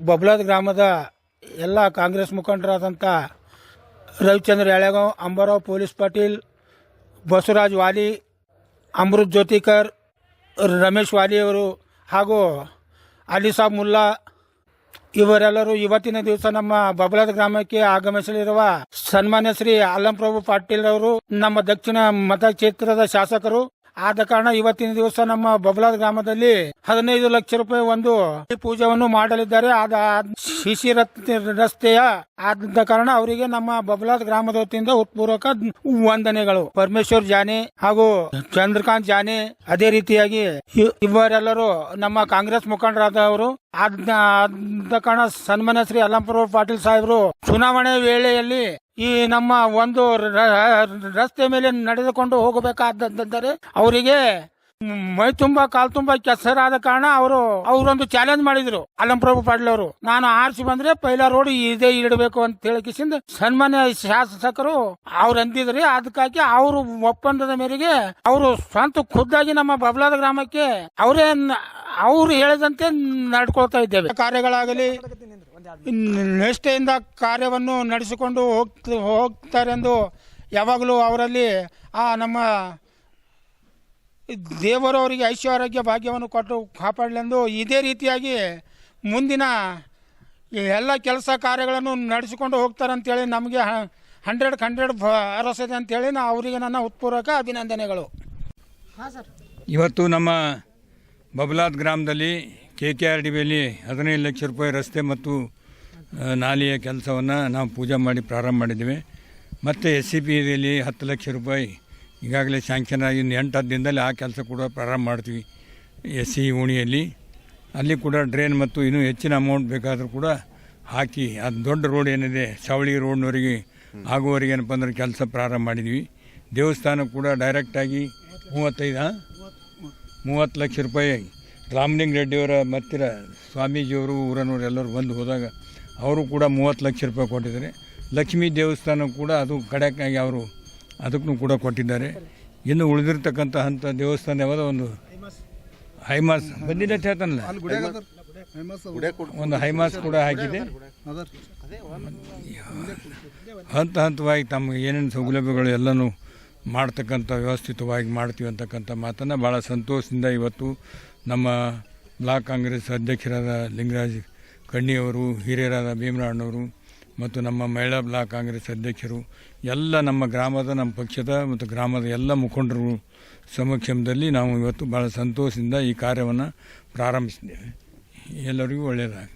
ಬಬ್ಲಾದ್ ಗ್ರಾಮದ ಎಲ್ಲ ಕಾಂಗ್ರೆಸ್ ಮುಖಂಡರಾದಂಥ ರವಿಚಂದ್ರ ಎಳೆಗಾಂವ್ ಅಂಬರಾವ್ ಪೊಲೀಸ್ ಪಾಟೀಲ್, ಬಸವರಾಜ್ ವಾಲಿ, ಅಮೃತ್ ಜ್ಯೋತಿಕರ್, ರಮೇಶ್ ವಾಲಿಯವರು ಹಾಗೂ ಅಲಿ ಸಾಬ್ ಮುಲ್ಲಾ ಇವರೆಲ್ಲರೂ ಇವತ್ತಿನ ದಿವಸ ನಮ್ಮ ಬಬಲಾದ ಗ್ರಾಮಕ್ಕೆ ಆಗಮಿಸಲಿರುವ ಸನ್ಮಾನ್ಯ ಶ್ರೀ ಅಲ್ಲಂಪ್ರಭು ಪಾಟೀಲ್ ಅವರು ನಮ್ಮ ದಕ್ಷಿಣ ಮತಕ್ಷೇತ್ರದ ಶಾಸಕರು. ಆದ ಕಾರಣ ಇವತ್ತಿನ ದಿವಸ ನಮ್ಮ ಬಬಲಾದ ಗ್ರಾಮದಲ್ಲಿ ಹದಿನೈದು ಲಕ್ಷ ರೂಪಾಯಿ ಒಂದು ಪೂಜೆಯನ್ನು ಮಾಡಲಿದ್ದಾರೆ. ಆದ ಶಿಶಿ ರಸ್ತೆಯ ಆದ ಕಾರಣ ಅವರಿಗೆ ನಮ್ಮ ಬಬಲಾದ ಗ್ರಾಮದ ವತಿಯಿಂದ ಉತ್ಪೂರ್ವಕ ವಂದನೆಗಳು. ಪರಮೇಶ್ವರ್ ಜಾನೆ ಹಾಗೂ ಚಂದ್ರಕಾಂತ್ ಜಾನೆ ಅದೇ ರೀತಿಯಾಗಿ ಇವರೆಲ್ಲರೂ ನಮ್ಮ ಕಾಂಗ್ರೆಸ್ ಮುಖಂಡರಾದವರು ಆದ ಕಾರಣ ಸನ್ಮಾನ್ಯ ಶ್ರೀ ಅಲ್ಲಂಪುರ ಪಾಟೀಲ್ ಸಾಹೇಬರು, ಚುನಾವಣೆ ವೇಳೆಯಲ್ಲಿ ಈ ನಮ್ಮ ಒಂದು ರಸ್ತೆ ಮೇಲೆ ನಡೆದುಕೊಂಡು ಹೋಗಬೇಕಾದರೆ ಅವರಿಗೆ ಮೈ ತುಂಬಾ, ಕಾಲ್ ತುಂಬಾ ಕೆಸರಾದ ಕಾರಣ ಅವರು, ಅವರೊಂದು ಚಾಲೆಂಜ್ ಮಾಡಿದ್ರು ಅಲ್ಲಂಪ್ರಭು ಪಾಟೀಲ್ ಅವರು. ನಾನು ಆರಿಸಿ ಬಂದ್ರೆ ಪೈಲ ರೋಡ್ ಇದೇ ಇಡಬೇಕು ಅಂತ ಹೇಳಿಕಿಸಿಂದ ಸನ್ಮಾನ್ಯ ಶಾಸಕರು ಅವ್ರು ಅಂದಿದ್ರಿ ಅದಕ್ಕಾಗಿ ಅವರು ಒಪ್ಪಂದದ ಮೇರೆಗೆ ಅವರು ಸ್ವಂತ ಖುದ್ದಾಗಿ ನಮ್ಮ ಬಬ್ಲಾದ ಗ್ರಾಮಕ್ಕೆ ಅವರೇ ಅವರು ಹೇಳಿದಂತೆ ನಡ್ಕೊಳ್ತಾ ಇದ್ದೇವೆ. ಕಾರ್ಯಗಳಾಗಲಿ ನಿಷ್ಠೆಯಿಂದ ಕಾರ್ಯವನ್ನು ನಡೆಸಿಕೊಂಡು ಹೋಗ್ತ ಹೋಗ್ತಾರೆಂದು ಯಾವಾಗಲೂ ಅವರಲ್ಲಿ ಆ ನಮ್ಮ ದೇವರು ಅವರಿಗೆ ಐಶ್ವರ್ಯ ಭಾಗ್ಯವನ್ನು ಕೊಟ್ಟು ಕಾಪಾಡಲೆಂದು ಇದೇ ರೀತಿಯಾಗಿ ಮುಂದಿನ ಎಲ್ಲ ಕೆಲಸ ಕಾರ್ಯಗಳನ್ನು ನಡೆಸಿಕೊಂಡು ಹೋಗ್ತಾರೆ ಅಂತೇಳಿ ನಮಗೆ ಹಂಡ್ರೆಡ್ ಹಂಡ್ರೆಡ್ ಭರವಸೆ ಅಂತೇಳಿ ನಾ ಅವರಿಗೆ ನನ್ನ ಉತ್ಪೂರ್ವಕ ಅಭಿನಂದನೆಗಳು. ಇವತ್ತು ನಮ್ಮ ಬಬಲಾದ್ ಗ್ರಾಮದಲ್ಲಿ ಕೆ ಕೆ ಆರ್ ಡಿ ಬಿಯಲ್ಲಿ ಹದಿನೈದು ಲಕ್ಷ ರೂಪಾಯಿ ರಸ್ತೆ ಮತ್ತು ನಾಲಿಯ ಕೆಲಸವನ್ನು ನಾವು ಪೂಜೆ ಮಾಡಿ ಪ್ರಾರಂಭ ಮಾಡಿದ್ದೇವೆ. ಮತ್ತು ಎಸ್ ಸಿ ಪಿ ಇದರಲ್ಲಿ ಹತ್ತು ಲಕ್ಷ ರೂಪಾಯಿ ಈಗಾಗಲೇ ಸ್ಯಾಂಕ್ಷನ್ ಆಗಿ ಎಂಟು ಹತ್ತು ದಿನದಲ್ಲಿ ಆ ಕೆಲಸ ಕೂಡ ಪ್ರಾರಂಭ ಮಾಡ್ತೀವಿ ಎಸ್ ಸಿ ಓಣಿಯಲ್ಲಿ ಅಲ್ಲಿ ಕೂಡ ಡ್ರೈನ್ ಮತ್ತು ಇನ್ನೂ ಹೆಚ್ಚಿನ ಅಮೌಂಟ್ ಬೇಕಾದರೂ ಕೂಡ ಹಾಕಿ ಅದು ದೊಡ್ಡ ರೋಡ್ ಏನಿದೆ ಸವಳಿ ರೋಡ್ನವರೆಗೆ ಆಗುವವರೆಗೆ ಏನಪ್ಪ ಅಂದ್ರೆ ಕೆಲಸ ಪ್ರಾರಂಭ ಮಾಡಿದ್ವಿ ದೇವಸ್ಥಾನ ಕೂಡ ಡೈರೆಕ್ಟಾಗಿ ಮೂವತ್ತೈದು? ಮೂವತ್ತು ಲಕ್ಷ ರೂಪಾಯಿ ರಾಮಲಿಂಗ ರೆಡ್ಡಿಯವರ ಮತ್ತಿರ ಸ್ವಾಮೀಜಿಯವರು, ಊರನವರು ಎಲ್ಲರೂ ಬಂದು ಹೋದಾಗ ಅವರು ಕೂಡ ಮೂವತ್ತು ಲಕ್ಷ ರೂಪಾಯಿ ಕೊಟ್ಟಿದ್ದಾರೆ. ಲಕ್ಷ್ಮೀ ದೇವಸ್ಥಾನ ಕೂಡ ಅದು ಕಡೆಕ್ಕಾಗಿ ಅವರು ಅದಕ್ಕೂ ಕೂಡ ಕೊಟ್ಟಿದ್ದಾರೆ. ಇನ್ನು ಉಳಿದಿರ್ತಕ್ಕಂಥ ಅಂಥ ದೇವಸ್ಥಾನ ಯಾವುದೋ? ಒಂದು ಹೈಮಾಸ್. ಬಂದಿದೆ ಅಂತ ಹೇಳ್ತಾನಲ್ಲ ಒಂದು ಹೈಮಾಸ್ ಕೂಡ ಹಾಕಿದೆ. ಹಂತ ಹಂತವಾಗಿ ತಮಗೆ ಏನೇನು ಸೌಲಭ್ಯಗಳು ಎಲ್ಲನೂ ಮಾಡ್ತಕ್ಕಂಥ, ವ್ಯವಸ್ಥಿತವಾಗಿ ಮಾಡ್ತೀವಿ ಅಂತಕ್ಕಂಥ ಮಾತನ್ನು ಭಾಳ ಸಂತೋಷದಿಂದ ಇವತ್ತು ನಮ್ಮ ಬ್ಲಾಕ್ ಕಾಂಗ್ರೆಸ್ ಅಧ್ಯಕ್ಷರಾದ ಲಿಂಗರಾಜ್ ಕಣ್ಣಿಯವರು, ಹಿರಿಯರಾದ ಭೀಮರಾಣ್ಣವರು ಮತ್ತು ನಮ್ಮ ಮಹಿಳಾ ಬ್ಲಾಕ್ ಕಾಂಗ್ರೆಸ್ ಅಧ್ಯಕ್ಷರು, ಎಲ್ಲ ನಮ್ಮ ಗ್ರಾಮದ, ನಮ್ಮ ಪಕ್ಷದ ಮತ್ತು ಗ್ರಾಮದ ಎಲ್ಲ ಮುಖಂಡರು ಸಮಕ್ಷಮದಲ್ಲಿ ನಾವು ಇವತ್ತು ಭಾಳ ಸಂತೋಷದಿಂದ ಈ ಕಾರ್ಯವನ್ನು ಪ್ರಾರಂಭಿಸಿದ್ದೇವೆ. ಎಲ್ಲರಿಗೂ ಒಳ್ಳೆಯದಾಗಲಿ.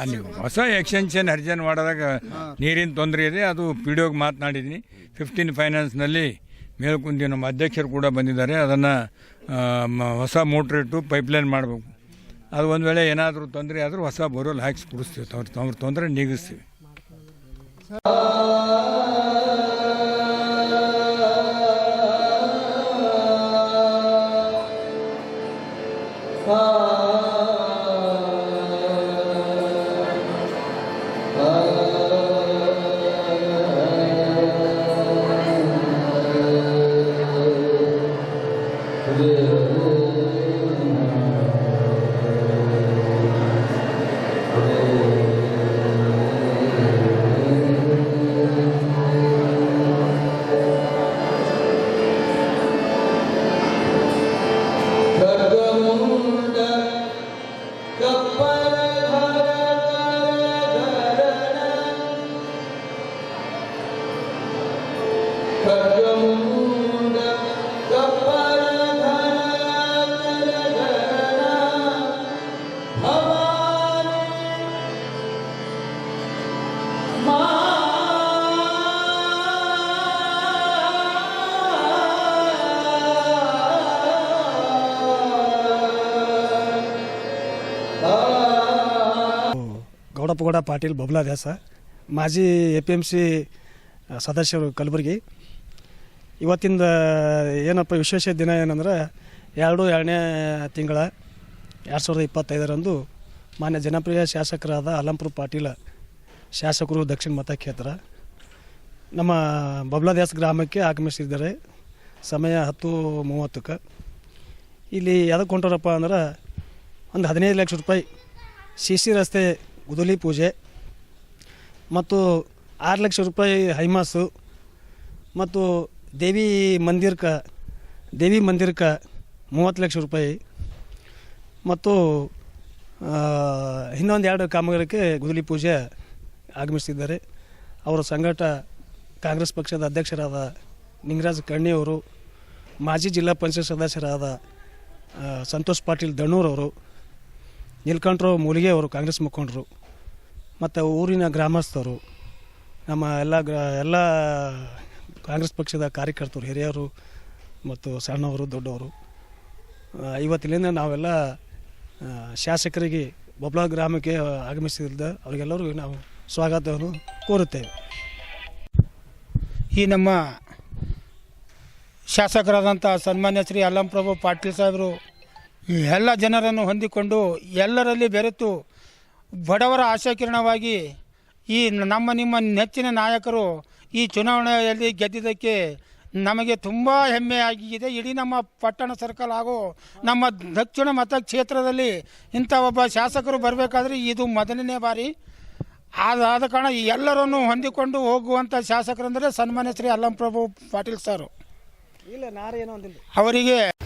ಅಲ್ಲಿ ಹೊಸ ಎಕ್ಸ್ಟೆನ್ಷನ್ ಅರ್ಜನ್ ಮಾಡಿದಾಗ ನೀರಿನ ತೊಂದರೆ ಇದೆ. ಅದು ಪಿ ಡಿ ಒಗೆ ಮಾತನಾಡಿದ್ದೀನಿ ಫಿಫ್ಟೀನ್ ಫೈನಾನ್ಸ್ನಲ್ಲಿ ಮೇಲ್ಕುಂದಿ ನಮ್ಮ ಅಧ್ಯಕ್ಷರು ಕೂಡ ಬಂದಿದ್ದಾರೆ. ಅದನ್ನು ಹೊಸ ಮೋಟ್ರ್ ಇಟ್ಟು ಪೈಪ್ಲೈನ್ ಮಾಡಬೇಕು. ಅದು ಒಂದು ವೇಳೆ ಏನಾದರೂ ತೊಂದರೆ ಆದರೂ ಹೊಸ ಬೋರ್ವೆಲ್ ಹಾಕಿಸಿ ಕುಡಿಸ್ತೀವಿ ಅವ್ರ ತೊಂದರೆ ನೀಗಿಸ್ತೀವಿ. ಗೌಡಪ್ಪಗೌಡ ಪಾಟೀಲ್, ಬಬ್ಲಾದ್ಯಾಸ, ಮಾಜಿ ಎ ಪಿ ಎಂ ಸಿ ಸದಸ್ಯರು ಕಲಬುರಗಿ. ಇವತ್ತಿಂದ, ಏನಪ್ಪ ವಿಶೇಷ ದಿನ ಏನಂದ್ರೆ, ಎರಡು ಎರಡನೇ ತಿಂಗಳ ಎರಡು ಸಾವಿರದ ಇಪ್ಪತ್ತೈದರಂದು ಮಾನ್ಯ ಜನಪ್ರಿಯ ಶಾಸಕರಾದ ಅಲಂಪುರ ಪಾಟೀಲ, ಶಾಸಕರು ದಕ್ಷಿಣ ಮತಕ್ಷೇತ್ರ. ನಮ್ಮ ಬಬ್ಲಾದ್ಯಾಸ್ ಗ್ರಾಮಕ್ಕೆ ಆಗಮಿಸಿದ್ದಾರೆ. ಸಮಯ ಹತ್ತು ಮೂವತ್ತಕ್ಕೆ. ಇಲ್ಲಿ ಯಾವ್ದಕ್ಕೆ ಹೊಂಟಾರಪ್ಪ ಅಂದ್ರೆ, ಒಂದು ಹದಿನೈದು ಲಕ್ಷ ರೂಪಾಯಿ ಸಿ ಸಿ ರಸ್ತೆ ಗುದಲಿ ಪೂಜೆ ಮತ್ತು ಆರು ಲಕ್ಷ ರೂಪಾಯಿ ಹೈಮಾಸು ಮತ್ತು ದೇವಿ ಮಂದಿರಕ್ಕೆ ದೇವಿ ಮಂದಿರಕ್ಕೆ ಮೂವತ್ತು ಲಕ್ಷ ರೂಪಾಯಿ ಮತ್ತು ಇನ್ನೊಂದು ಎರಡು ಕಾಮಗಾರಿಕೆ ಗುದಲಿ ಪೂಜೆ ಆಗಮಿಸಿದ್ದಾರೆ ಅವರ ಸಂಘಟ ಕಾಂಗ್ರೆಸ್ ಪಕ್ಷದ ಅಧ್ಯಕ್ಷರಾದ ನಿಂಗರಾಜ್ ಕಣ್ಣಿಯವರು ಮಾಜಿ ಜಿಲ್ಲಾ ಪಂಚಾಯತ್ ಸದಸ್ಯರಾದ ಸಂತೋಷ್ ಪಾಟೀಲ್ ದಣ್ಣೂರವರು ನೀಲ್ಕಂಠರಾವ್ ಮೂಲಿಗೆ ಅವರು ಕಾಂಗ್ರೆಸ್ ಮುಖಂಡರು. ಮತ್ತು ಊರಿನ ಗ್ರಾಮಸ್ಥರು, ನಮ್ಮ ಎಲ್ಲ ಗ್ರಾ, ಎಲ್ಲ ಕಾಂಗ್ರೆಸ್ ಪಕ್ಷದ ಕಾರ್ಯಕರ್ತರು, ಹಿರಿಯರು ಮತ್ತು ಸಣ್ಣವರು, ದೊಡ್ಡವರು ಇವತ್ತಿನಿಂದ ನಾವೆಲ್ಲ ಶಾಸಕರಿಗೆ ಬೊಬ್ಲ ಗ್ರಾಮಕ್ಕೆ ಆಗಮಿಸಿದ ಅವರಿಗೆಲ್ಲರೂ ನಾವು ಸ್ವಾಗತವನ್ನು ಕೋರುತ್ತೇವೆ. ಈ ನಮ್ಮ ಶಾಸಕರಾದಂಥ ಸನ್ಮಾನ್ಯ ಶ್ರೀ ಅಲ್ಲಂಪ್ರಭು ಪಾಟೀಲ್ ಸಾಹೇಬರು ಎಲ್ಲ ಜನರನ್ನು ಹೊಂದಿಕೊಂಡು ಎಲ್ಲರಲ್ಲಿ ಬೆರೆತು ಬಡವರ ಆಶಾಕಿರಣವಾಗಿ ಈ ನಮ್ಮ ನಿಮ್ಮ ನೆಚ್ಚಿನ ನಾಯಕರು ಈ ಚುನಾವಣೆಯಲ್ಲಿ ಗೆದ್ದಿದ್ದಕ್ಕೆ ನಮಗೆ ತುಂಬ ಹೆಮ್ಮೆಯಾಗಿದೆ. ಇಡೀ ನಮ್ಮ ಪಟ್ಟಣ ಸರ್ಕಲ್ ಹಾಗೂ ನಮ್ಮ ದಕ್ಷಿಣ ಮತಕ್ಷೇತ್ರದಲ್ಲಿ ಇಂಥ ಒಬ್ಬ ಶಾಸಕರು ಬರಬೇಕಾದ್ರೆ ಇದು ಮೊದಲನೇ ಬಾರಿ. ಆದ ಕಾರಣ ಎಲ್ಲರನ್ನು ಹೊಂದಿಕೊಂಡು ಹೋಗುವಂಥ ಶಾಸಕರಂದರೆ ಸನ್ಮಾನ್ಯ ಶ್ರೀ ಅಲ್ಲಂಪ್ರಭು ಪಾಟೀಲ್ ಸರ್. ಇಲ್ಲ ಏನೋ ಅವರಿಗೆ